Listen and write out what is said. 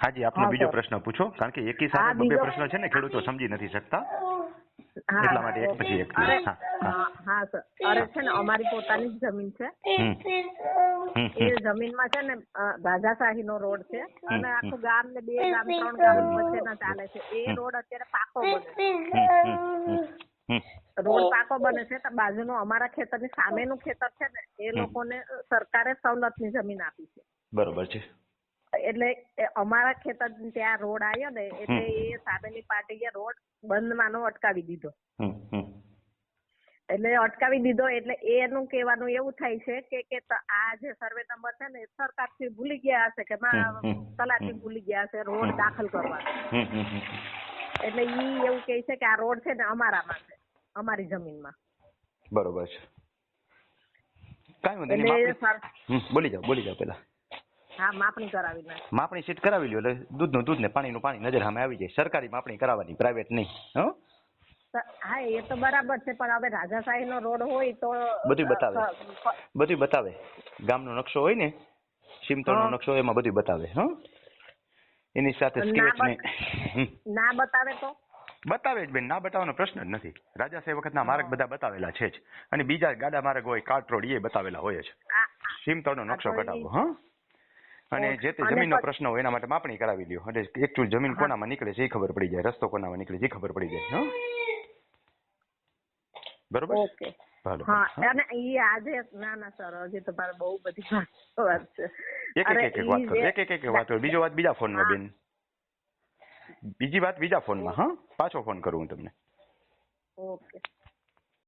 હાજી આપનો હા, બીજો સર. પ્રશ્ન પૂછો કારણ કે એકી હા, સાથે બે બીજો- પ્રશ્ન છે ને ખેડૂતો સમજી નથી શકતા હા, એટલા માટે એક ઓકે. પછી એક. અરે હા, હા. હા હા સર અરે છે ને અમારી પોતાની જ જમીન છે હમ. હમ, એ હમ. જમીનમાં છે ને અ, રાજાશાહી નો રોડ છે અને હમ, આખું ગામ ને બે ગામ ત્રણ ગામ વચ્ચેના ચાલે છે એ હમ. રોડ અત્યારે પાકો બને છે હમ, હમ, હમ. હમ. રોડ પાકો બને છે તો બાજુનું અમારા ખેતરની સામેનું ખેતર છે ને એ હમ. લોકોને સરકારે સવલતની જમીન આપી છે બરોબર છે એટલે અમારા ખેતર ત્યાં રોડ આવ્યો ને એટલે. એ સામેની પાર્ટીએ રોડ બંધવાનો અટકાવી દીધો. એટલે અટકાવી દીધો એટલે એનું કહેવાનું એવું થાય છે કે કે આ જે સર્વે નંબર છે ને સરકારથી ભૂલી ગયા હશે કે. તલાટી ભૂલી ગયા હશે રોડ દાખલ કરવાનો. એટલે ઈ એવું કહે છે કે આ રોડ છે ને અમારામાં છે અમારી જમીનમાં બરોબર છે કાંઈ વાંધો નહીં બોલી જાઓ બોલી જાઓ પેલા હા માપણી કરાવી નાખે. માપણી સીટ કરાવી લ્યો એટલે દૂધનું દૂધ ને પાણીનું પાણી નજર સામે આવી જાય. સરકારી માપણી કરાવવાની પ્રાઇવેટ નહીં. હો? હા એ તો બરાબર છે પણ હવે રાજાશાહી નો રોડ હોય તો બધું બતાવે. બધું બતાવે. ગામનો નકશો હોય ને સીમતળનો હા. નકશો એમાં બધું બતાવે હો? એની સાથે ના સ્કેચ ને ના બતાવે તો? બતાવે જ બેન ના બતાવવાનો પ્રશ્ન જ નથી. રાજા સાહેબ વખતના માર્ગ બધા બતાવેલા છે જ. અને બીજા ગાડા માર્ગ હોય કાર્ટ રોડ એ બતાવેલા હોય જ. સીમતળનો નકશો કઢાવો હા? અને જે તે જમીનનો પ્રશ્ન હોય એના માટે માપણી કરાવી લ્યો. એટલે એકચ્યુઅલ જમીન. કોનામાં નીકળે છે એ ખબર પડી જાય રસ્તો કોનામાં નીકળે છે એ ખબર પડી જાય હા? બરોબર? ઓકે. હા અને ઈ આજે ના ના સર હજી તો મારે બહુ બધી વાત વાત છે. એક એક વાત કરો એક એક એક વાત કરો. બીજો વાત બીજા ફોનમાં. બેન. બીજી વાત બીજા ફોનમાં હા? પાછો ફોન કરું હું તમને. ઓકે.